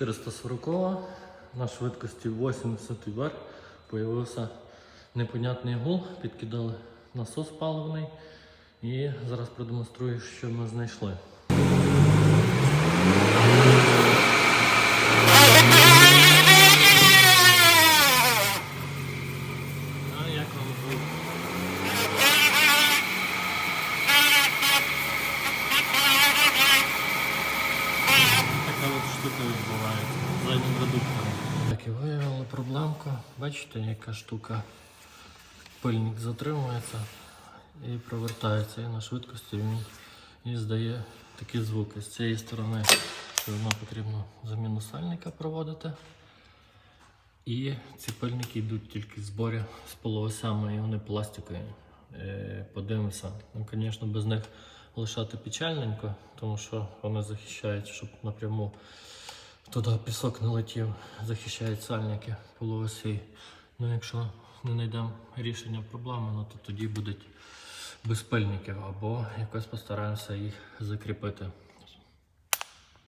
440 на швидкості 80 вверх появився непонятний гул, підкидали насос паливний і зараз продемонструю, що ми знайшли. Штука відбувається з заднім редуктором. Так, і виявили проблемку. Бачите, яка штука. Пильник затримується і провертається. І на швидкості він здає такі звуки. З цієї сторони все потрібно заміну сальника проводити. І ці пильники йдуть тільки в зборі з полуосями, і вони пластикові. Е, Подивимося. Ну, звісно, без них лишати печальненько, тому що вони захищають, щоб напряму туди пісок не летів, захищають сальники полуосі. Ну, якщо не знайдемо рішення проблеми, ну, то тоді будуть безпильники або якось постараємося їх закріпити.